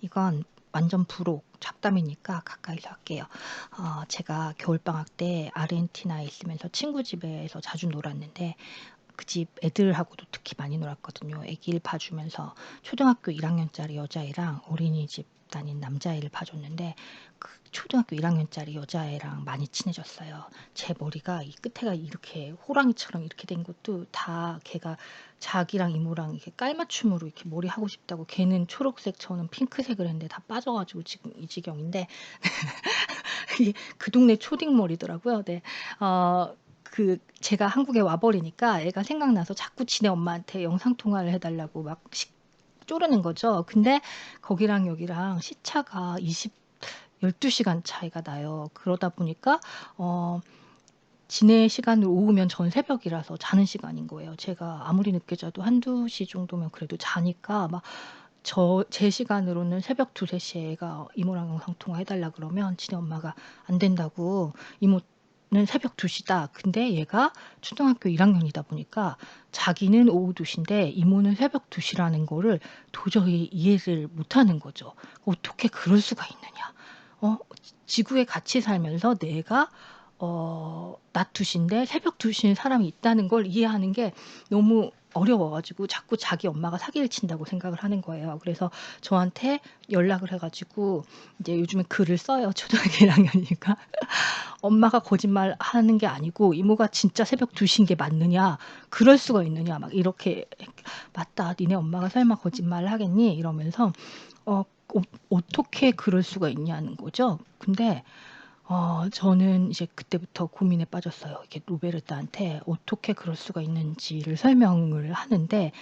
이건 완전 부록 잡담이니까 가까이서 할게요. 어, 제가 겨울방학 때 아르헨티나에 있으면서 친구 집에서 자주 놀았는데 그 집 애들하고도 특히 많이 놀았거든요. 애기를 봐주면서 초등학교 1학년짜리 여자애랑 어린이집 다닌 남자애를 봐줬는데 그 초등학교 1학년짜리 여자애랑 많이 친해졌어요. 제 머리가 이 끝에가 이렇게 호랑이처럼 이렇게 된 것도 다 걔가 자기랑 이모랑 이렇게 깔맞춤으로 이렇게 머리 하고 싶다고 걔는 초록색 저는 핑크색을 했는데 다 빠져가지고 지금 이 지경인데 그 동네 초딩 머리더라고요. 네. 어, 그 제가 한국에 와버리니까 애가 생각나서 자꾸 지네 엄마한테 영상 통화를 해달라고 막 시, 쪼르는 거죠. 근데 거기랑 여기랑 시차가 20 12시간 차이가 나요. 그러다 보니까 어 지내 시간으로 오후면 전 새벽이라서 자는 시간인 거예요. 제가 아무리 늦게 자도 한두 시 정도면 그래도 자니까 막 저 제 시간으로는 새벽 2-3 시에 애가 이모랑 영상 통화 해 달라 그러면 지네 엄마가 안 된다고 이모 는 새벽 2시다. 근데 얘가 초등학교 1학년이다 보니까 자기는 오후 2시인데 이모는 새벽 2시라는 거를 도저히 이해를 못 하는 거죠. 어떻게 그럴 수가 있느냐. 어, 지구에 같이 살면서 내가 어, 낮 2시인데 새벽 2시인 사람이 있다는 걸 이해하는 게 너무 어려워가지고 자꾸 자기 엄마가 사기를 친다고 생각을 하는 거예요. 그래서 저한테 연락을 해가지고 이제 요즘에 글을 써요. 초등학교 1학년이니까. 엄마가 거짓말 하는 게 아니고 이모가 진짜 새벽 2시인 게 맞느냐. 그럴 수가 있느냐. 막 이렇게 맞다. 니네 엄마가 설마 거짓말을 하겠니? 이러면서 어, 어 어떻게 그럴 수가 있냐는 거죠. 근데 어 저는 이제 그때부터 고민에 빠졌어요. 이게 로베르타한테 어떻게 그럴 수가 있는지를 설명을 하는데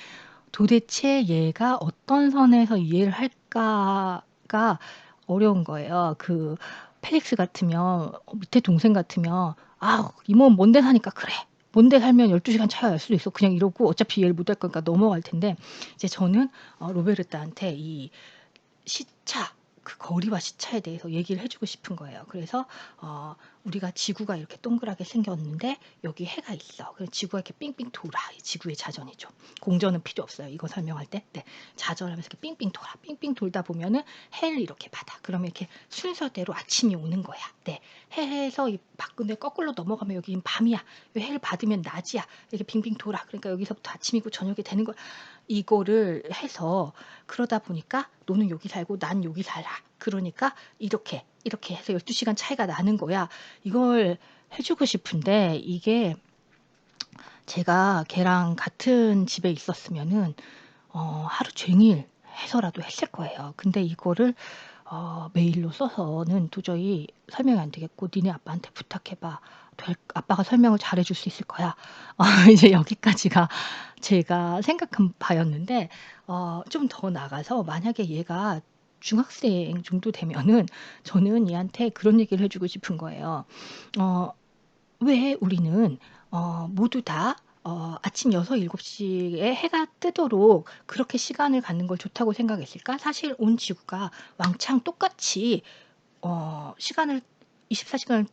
도대체 얘가 어떤 선에서 이해를 할까가 어려운 거예요. 그 펠릭스 같으면 어 밑에 동생 같으면 "아 이모 먼데 사니까 그래. 먼 데 살면 12 시간 차이가 날 수도 있어." 그냥 이러고 어차피 이해를 못 할 거니까 넘어갈 텐데 이제 저는 어 로베르타한테 이 시차 그 거리와 시차에 대해서 얘기를 해 주고 싶은 거예요. 그래서 어 우리가 지구가 이렇게 동그랗게 생겼는데 여기 해가 있어. 그래서 지구가 이렇게 삥삥 돌아. 지구의 자전이죠. 공전은 필요 없어요. 이거 설명할 때. 네. 자전하면서 이렇게 삥삥 돌아. 삥삥 돌다 보면은 해를 이렇게 받아. 그러면 이렇게 순서대로 아침이 오는 거야. 네. 해에서 이 밖으로 거꾸로 넘어가면 여기는 밤이야. 해를 받으면 낮이야. 이렇게 빙빙 돌아. 그러니까 여기서부터 아침이고 저녁이 되는 거야. 이거를 해서 그러다 보니까 너는 여기 살고 난 여기 살아. 그러니까 이렇게 이렇게 해서 12시간 차이가 나는 거야. 이걸 해주고 싶은데 이게 제가 걔랑 같은 집에 있었으면은 어, 하루 종일 해서라도 했을 거예요. 근데 이거를 어, 메일로 써서는 도저히 설명이 안 되겠고 니네 아빠한테 부탁해봐. 될, 아빠가 설명을 잘 해줄 수 있을 거야. 어, 이제 여기까지가 제가 생각한 바였는데 어, 좀 더 나가서 만약에 얘가 중학생 정도 되면은 저는 얘한테 그런 얘기를 해주고 싶은 거예요. 어, 왜 우리는 어, 모두 다 어, 아침 6, 7시에 해가 뜨도록 그렇게 시간을 갖는 걸 좋다고 생각했을까? 사실 온 지구가 왕창 똑같이 어, 시간을 24시간을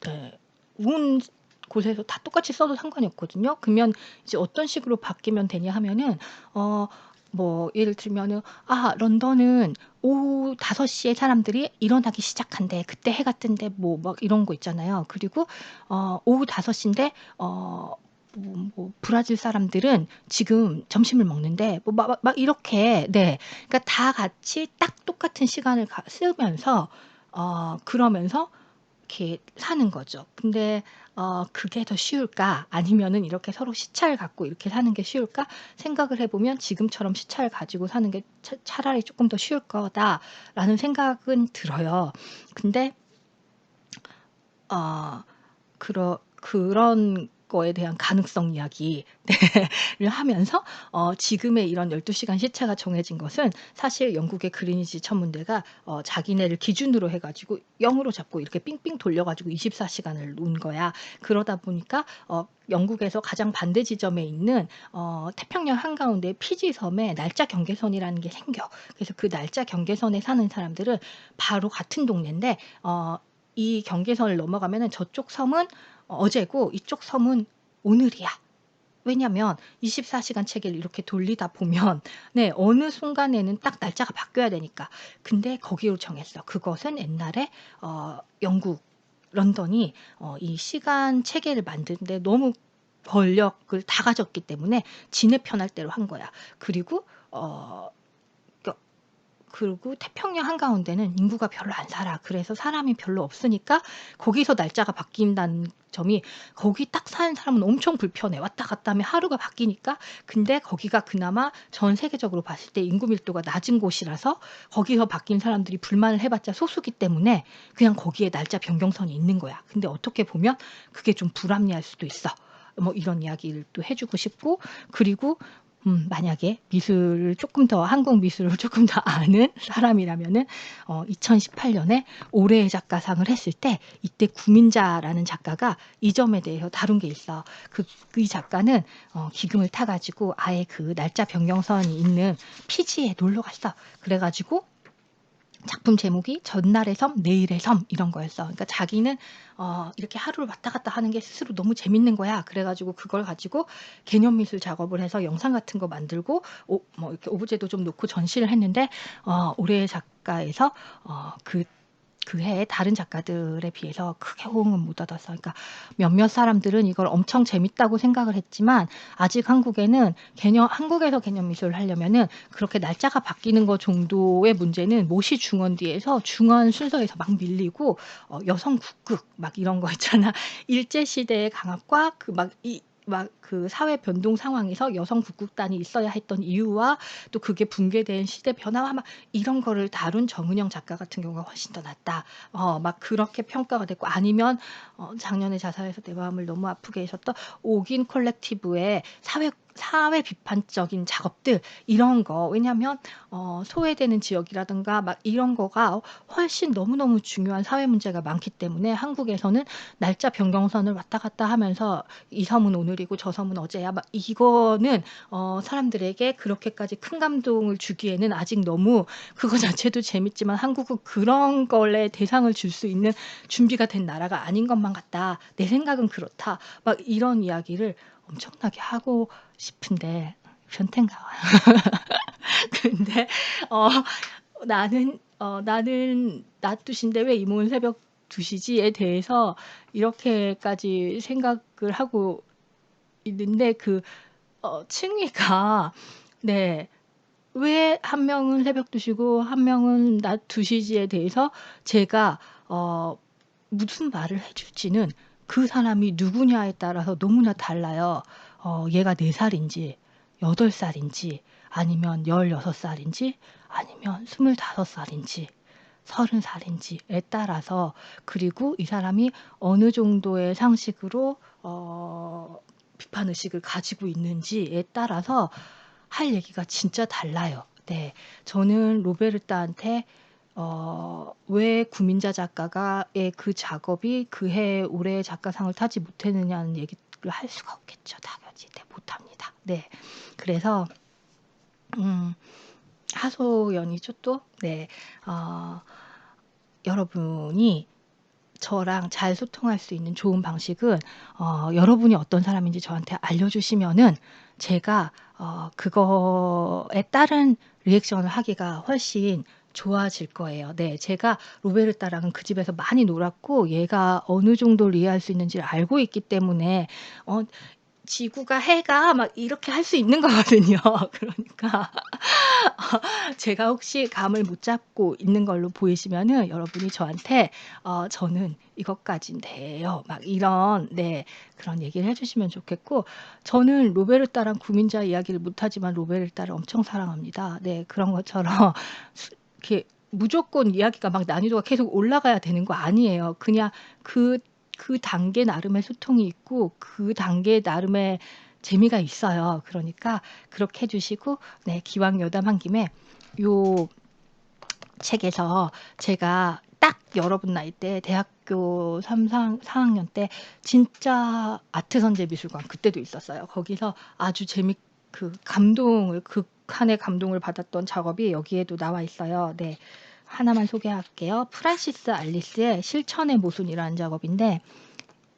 네, 온 곳에서 다 똑같이 써도 상관이 없거든요. 그러면 이제 어떤 식으로 바뀌면 되냐 하면은 어, 뭐 예를 들면은 아 런던은 오후 5시에 사람들이 일어나기 시작한대. 그때 해가 뜬대. 뭐 막 이런 거 있잖아요. 그리고 어 오후 5시인데 어 뭐, 뭐 브라질 사람들은 지금 점심을 먹는데 뭐 막 막 이렇게 네. 그러니까 다 같이 딱 똑같은 시간을 가 쓰면서 어 그러면서 이렇게 사는 거죠. 근데 어 그게 더 쉬울까? 아니면은 이렇게 서로 시차를 갖고 이렇게 사는 게 쉬울까? 생각을 해 보면 지금처럼 시차를 가지고 사는 게 차 차라리 조금 더 쉬울 거다.'라는 생각은 들어요. 근데 어 그러 그런 거에 대한 가능성 이야기를 하면서 어 지금의 이런 12시간 시차가 정해진 것은 사실 영국의 그리니치 천문대가 어 자기네를 기준으로 해 가지고 0으로 잡고 이렇게 삥삥 돌려 가지고 24시간을 놓은 거야. 그러다 보니까 어 영국에서 가장 반대 지점에 있는 어 태평양 한가운데 피지 섬에 날짜 경계선이라는 게 생겨. 그래서 그 날짜 경계선에 사는 사람들은 바로 같은 동네인데 어 이 경계선을 넘어가면은 저쪽 섬은 어제고 이쪽 섬은 오늘이야. 왜냐면 24시간 체계를 이렇게 돌리다 보면 네 어느 순간에는 딱 날짜가 바뀌어야 되니까. 근데 거기로 정했어. 그것은 옛날에 어 영국 런던이 어 이 시간 체계를 만드는데 너무 권력을 다 가졌기 때문에 지네 편할 대로 한 거야. 그리고 어그 그리고 태평양 한가운데는 인구가 별로 안 살아. 그래서 사람이 별로 없으니까 거기서 날짜가 바뀐다는 점이 거기 딱 사는 사람은 엄청 불편해. 왔다 갔다 하면 하루가 바뀌니까. 근데 거기가 그나마 전 세계적으로 봤을 때 인구 밀도가 낮은 곳이라서 거기서 바뀐 사람들이 불만을 해봤자 소수기 때문에 그냥 거기에 날짜 변경선이 있는 거야. 근데 어떻게 보면 그게 좀 불합리할 수도 있어. 뭐 이런 이야기를 또 해주고 싶고 그리고 음, 만약에 미술을 조금 더 한국 미술을 조금 더 아는 사람이라면은 어, 2018년에 올해의 작가상을 했을 때 이때 구민자라는 작가가 이 점에 대해서 다룬 게 있어. 그, 이 작가는 어, 기금을 타가지고 아예 그 날짜 변경선이 있는 피지에 놀러 갔어. 그래가지고 작품 제목이 전날의 섬, 내일의 섬 이런 거였어. 그러니까 자기는 어, 이렇게 하루를 왔다 갔다 하는 게 스스로 너무 재밌는 거야. 그래가지고 그걸 가지고 개념 미술 작업을 해서 영상 같은 거 만들고 오, 뭐 이렇게 오브제도 좀 놓고 전시를 했는데 어, 올해의 작가에서 어, 그 그해 다른 작가들에 비해서 크게 호응은 못 얻었어. 그러니까 몇몇 사람들은 이걸 엄청 재밌다고 생각을 했지만 아직 한국에는 개념 한국에서 개념 미술을 하려면은 그렇게 날짜가 바뀌는 것 정도의 문제는 모시 중원 뒤에서 중원 순서에서 막 밀리고 어, 여성 국극 막 이런 거 있잖아. 일제 시대의 강압과 그 막이 막 그 사회 변동 상황에서 여성 국극단이 있어야 했던 이유와 또 그게 붕괴된 시대 변화와 막 이런 거를 다룬 정은영 작가 같은 경우가 훨씬 더 낫다. 어, 막 그렇게 평가가 됐고 아니면 어, 작년에 자살해서 내 마음을 너무 아프게 해셨던 옥인 콜렉티브의 사회 사회 비판적인 작업들 이런 거. 왜냐하면 어, 소외되는 지역이라든가 막 이런 거가 훨씬 너무너무 중요한 사회 문제가 많기 때문에 한국에서는 날짜 변경선을 왔다 갔다 하면서 이 섬은 오늘이고 저 섬은 어제야 막 이거는 어, 사람들에게 그렇게까지 큰 감동을 주기에는 아직 너무 그거 자체도 재밌지만 한국은 그런 걸에 대상을 줄 수 있는 준비가 된 나라가 아닌 것만 같다. 내 생각은 그렇다. 막 이런 이야기를 엄청나게 하고 싶은데 변태인가 봐요. 근데 어 나는 어 나는 낮 2시인데 왜 이모는 새벽 2시지에 대해서 이렇게까지 생각을 하고 있는데 그 어, 층위가 네. 왜 한 명은 새벽 2시고 한 명은 낮 2시지에 대해서 제가 어, 무슨 말을 해 줄지는 그 사람이 누구냐에 따라서 너무나 달라요. 어, 얘가 4살인지 8살인지 아니면 16살인지 아니면 25살인지 30살인지에 따라서 그리고 이 사람이 어느 정도의 상식으로 어, 비판 의식을 가지고 있는지에 따라서 할 얘기가 진짜 달라요. 네, 저는 로베르타한테 어, 왜 구민자 작가가의 그 작업이 그해 올해 작가상을 타지 못했느냐는 얘기를 할 수가 없겠죠. 당연히 네, 못합니다. 네, 그래서 음, 하소연이죠 또. 네, 어, 여러분이 저랑 잘 소통할 수 있는 좋은 방식은 어, 여러분이 어떤 사람인지 저한테 알려주시면은 제가 어, 그거에 따른 리액션을 하기가 훨씬 좋아질 거예요. 네, 제가 로베르타랑은 그 집에서 많이 놀았고 얘가 어느 정도 리해할 수 있는지를 알고 있기 때문에 어 지구가 해가 막 이렇게 할 수 있는 거거든요. 그러니까 제가 혹시 감을 못 잡고 있는 걸로 보이시면은 여러분이 저한테 어 저는 이것까진 돼요. 막 이런 네 그런 얘기를 해주시면 좋겠고 저는 로베르타랑 구민자 이야기를 못하지만 로베르타를 엄청 사랑합니다. 네 그런 것처럼 이렇게 무조건 이야기가 막 난이도가 계속 올라가야 되는 거 아니에요. 그냥 그, 그 단계 나름의 소통이 있고 그 단계 나름의 재미가 있어요. 그러니까 그렇게 해주시고, 네, 기왕 여담한 김에 요 책에서 제가 딱 여러분 나이 때 대학교 3, 4, 4학년 때 진짜 아트 선재 미술관 그때도 있었어요. 거기서 아주 재밌 그 감동을 극한의 감동을 받았던 작업이 여기에도 나와 있어요. 네. 하나만 소개할게요. 프란시스 알리스의 실천의 모순이라는 작업인데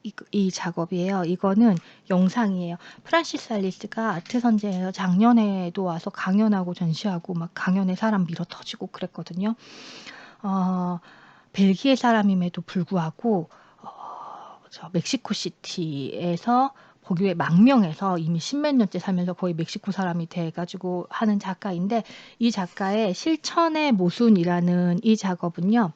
이, 이 작업이에요. 이거는 영상이에요. 프란시스 알리스가 아트 선제에서 작년에도 와서 강연하고 전시하고 막 강연에 사람 밀어 터지고 그랬거든요. 어, 벨기에 사람임에도 불구하고 어, 저 멕시코 시티에서 거기에 망명해서 이미 십몇 년째 살면서 거의 멕시코 사람이 돼가지고 하는 작가인데 이 작가의 실천의 모순이라는 이 작업은요.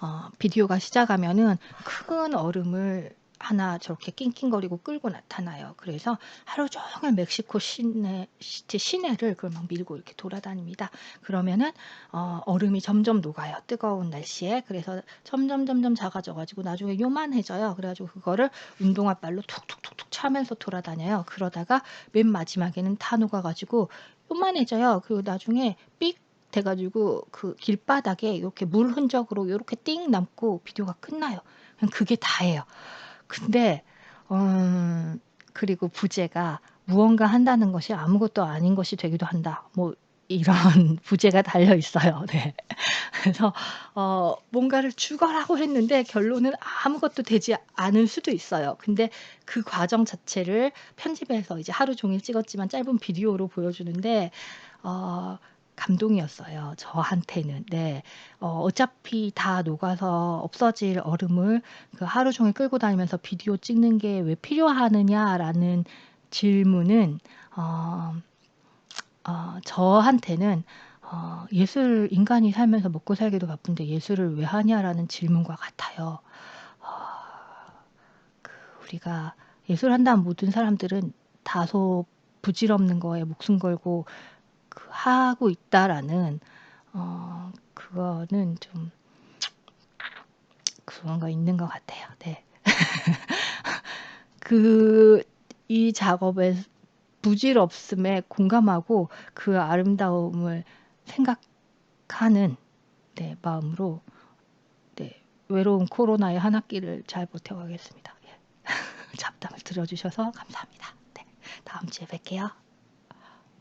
어, 비디오가 시작하면은 큰 얼음을 하나 저렇게 낑낑거리고 끌고 나타나요. 그래서 하루 종일 멕시코 시내, 시티 시내를 그걸 막 밀고 이렇게 돌아다닙니다. 그러면은 어, 얼음이 점점 녹아요. 뜨거운 날씨에. 그래서 점점 점점 작아져가지고 나중에 요만해져요. 그래가지고 그거를 운동화 발로 툭툭툭툭 차면서 돌아다녀요. 그러다가 맨 마지막에는 다 녹아가지고 요만해져요. 그리고 나중에 삑 돼가지고 그 길바닥에 이렇게 물 흔적으로 이렇게 띵 남고 비디오가 끝나요. 그게 다예요. 근데 음, 그리고 부제가 무언가 한다는 것이 아무것도 아닌 것이 되기도 한다. 뭐 이런 부제가 달려 있어요. 네. 그래서 어, 뭔가를 죽어라고 했는데 결론은 아무것도 되지 않을 수도 있어요. 근데 그 과정 자체를 편집해서 이제 하루 종일 찍었지만 짧은 비디오로 보여주는데 어, 감동이었어요. 저한테는. 네. 어, 어차피 다 녹아서 없어질 얼음을 그 하루 종일 끌고 다니면서 비디오 찍는 게 왜 필요하느냐라는 질문은 어, 어, 저한테는 어, 예술 인간이 살면서 먹고 살기도 바쁜데 예술을 왜 하냐라는 질문과 같아요. 어, 그 우리가 예술한다는 모든 사람들은 다소 부질없는 거에 목숨 걸고 그 하고 있다라는 어 그거는 좀 그런 거 있는 것 같아요. 네. 그 이 작업의 부질없음에 공감하고 그 아름다움을 생각하는 네, 마음으로 네, 외로운 코로나의 한 학기를 잘 버텨가겠습니다. 예. 잡담을 들어주셔서 감사합니다. 네, 다음 주에 뵐게요.